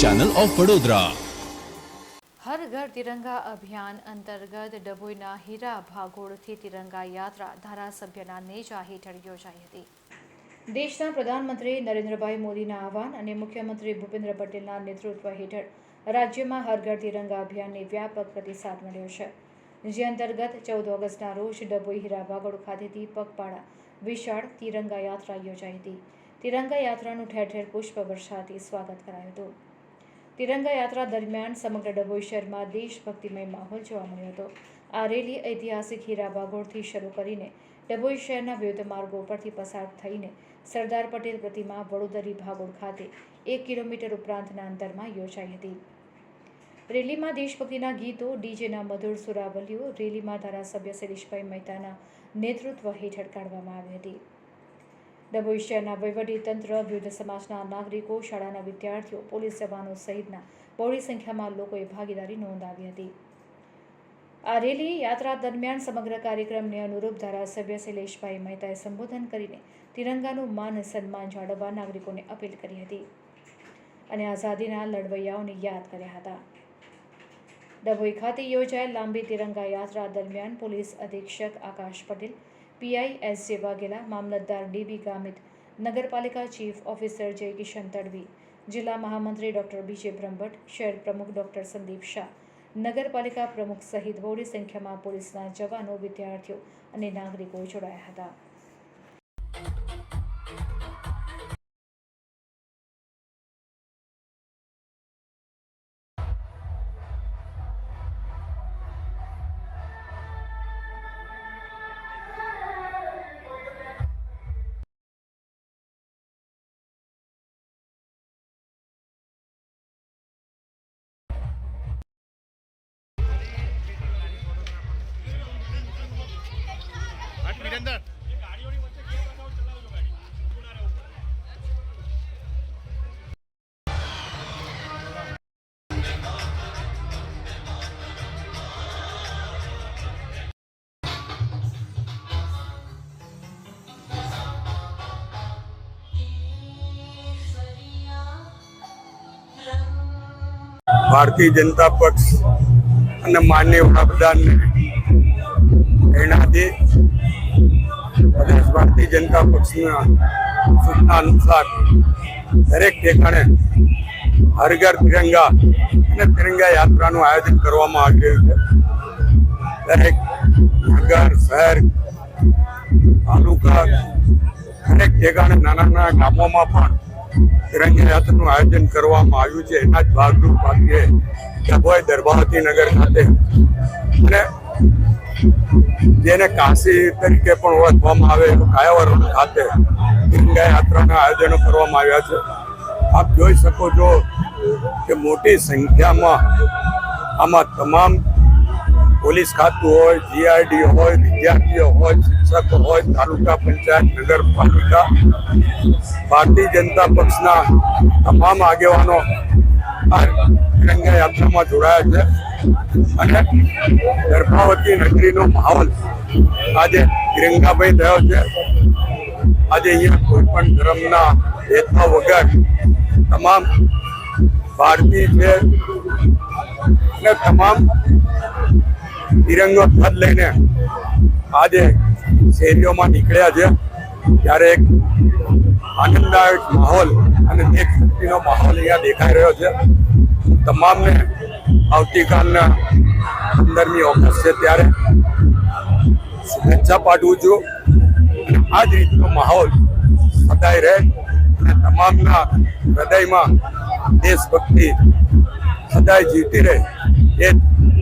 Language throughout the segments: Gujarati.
ચેનલ ઓફ વડોદરા હર ઘર તિરંગા અભિયાન અંતર્ગત ડભોઈના હીરા ભાગોળથી તિરંગા યાત્રા ધારાસભ્યના નેજા હેઠળ યોજાઈ હતી. દેશના પ્રધાનમંત્રી નરેન્દ્રભાઈ મોદીના આહવાન અને મુખ્યમંત્રી ભૂપેન્દ્ર પટેલના નેતૃત્વ હેઠળ રાજ્યમાં હર ઘર તિરંગા અભિયાનને વ્યાપક પ્રતિસાદ મળ્યો છે. જે અંતર્ગત ચૌદ ઓગસ્ટના રોજ ડભોઈ હીરા ભાગોળ ખાતેથી પગપાળા વિશાળ તિરંગા યાત્રા યોજાઈ હતી. તિરંગા યાત્રાનું ઠેર ઠેર પુષ્પ વર્ષાથી સ્વાગત કરાયું હતું. તિરંગા યાત્રા દરમિયાન સમગ્ર ડભોઈ શહેરમાં દેશભક્તિમય માહોલ જોવા મળ્યો હતો. આ રેલી ઐતિહાસિક હીરા ભાગોળથી શરૂ કરીને ડભોઈ શહેરના વિવિધ માર્ગો પરથી પસાર થઈને સરદાર પટેલ પ્રતિમા વડોદરી ભાગોળ ખાતે એક કિલોમીટર ઉપરાંતના અંતરમાં યોજાઈ હતી. રેલીમાં દેશભક્તિના ગીતો, ડીજેના મધુર સુરાવલીઓ, રેલીમાં ધારાસભ્ય શિરીષભાઈ મહેતાના નેતૃત્વ હેઠળ કાઢવામાં આવી હતી. ડભોઈ શહેરના વહીવટીતંત્ર વિવિધ સમાજના નાગરિકો, શાળાના વિદ્યાર્થીઓ, પોલીસ જવાનો સહિતના બહોળી સંખ્યામાં લોકોએ ભાગીદારી નોંધાવી હતી. આ રેલી યાત્રા દરમિયાન સમગ્ર કાર્યક્રમને અનુરૂપ ધારાસભ્ય શૈલેષભાઈ મહેતાએ સંબોધન કરીને તિરંગાનું માન સન્માન જાળવવા નાગરિકોને અપીલ કરી હતી અને આઝાદીના લડવૈયાઓને યાદ કર્યા હતા. ડભોઈ ખાતે યોજાયેલ લાંબી તિરંગા યાત્રા દરમિયાન પોલીસ અધિક્ષક આકાશ પટેલ પીઆઈ એસ જે વાઘેલા મામલતદાર ડીબી ગામિત, નગરપાલિકા ચીફ ઓફિસર જય કિશન તડવી, જિલ્લા મહામંત્રી ડોક્ટર બીજે બ્રહ્મભટ્ટ, શહેર પ્રમુખ ડોક્ટર સંદીપ શાહ, નગરપાલિકા પ્રમુખ સહિત બહોળી સંખ્યામાં પોલીસના જવાનો, વિદ્યાર્થીઓ અને નાગરિકો જોડાયા હતા. અંદર. ભારતીય જનતા પક્ષ અને માન્ય વડાપ્રધાનને એના પ્રદેશ ભારતીય જનતા પક્ષના સૂચના અનુસાર દરેક ઠેકાણે હર ઘર તિરંગા અને તિરંગા યાત્રાનું આયોજન કરવામાં આવી રહ્યું છે. દરેક નગર, શહેર, તાલુકા, દરેક ઠેકાણે નાના નાના ગામોમાં પણ તિરંગા યાત્રાનું આયોજન કરવામાં આવ્યું છે. એના જ ભાગરૂપ આજે ડભોઈ દરબાવતી નગર ખાતે અને જેને કાશી તરીકે પણ ઓળખવામાં આવે એવું કાયાવરણ ખાતે ગંગા યાત્રાના આયોજનો કરવામાં આવ્યા છે. આપ જોઈ શકો છો કે મોટી સંખ્યામાં આમાં તમામ પોલીસ ખાતું હોય જીઆરડી હોય, વિદ્યાર્થીઓ હોય, શિક્ષકો હોય, તાલુકા પંચાયત, નગરપાલિકા, ભારતીય જનતા પક્ષના તમામ આગેવાનો આ તિરંગા યાત્રામાં જોડાયા છે. અને ગર્ભાવતી નગરીનો માહોલ આજે તિરંગાભાઈ થયો છે. આજે અહીંયા કોઈ પણ ધર્મના ભેદભાવ વગર તમામ ભારતીય છે અને તમામ તિરંગો પદ લઈને આજે શેરીઓમાં નીકળ્યા છે. ત્યારે એક આનંદદાયક માહોલ અને દેશભક્તિનો માહોલ અહીંયા દેખાઈ રહ્યો છે. તમામને આવતીકાલના પંદરમી ઓગસ્ટ છે ત્યારે શુભેચ્છા પાઠવું છું. આ જ રીતનો માહોલ સદાય રહે અને તમામના હૃદયમાં દેશભક્તિ સદાય જીવતી રહે એ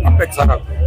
અપેક્ષા રાખું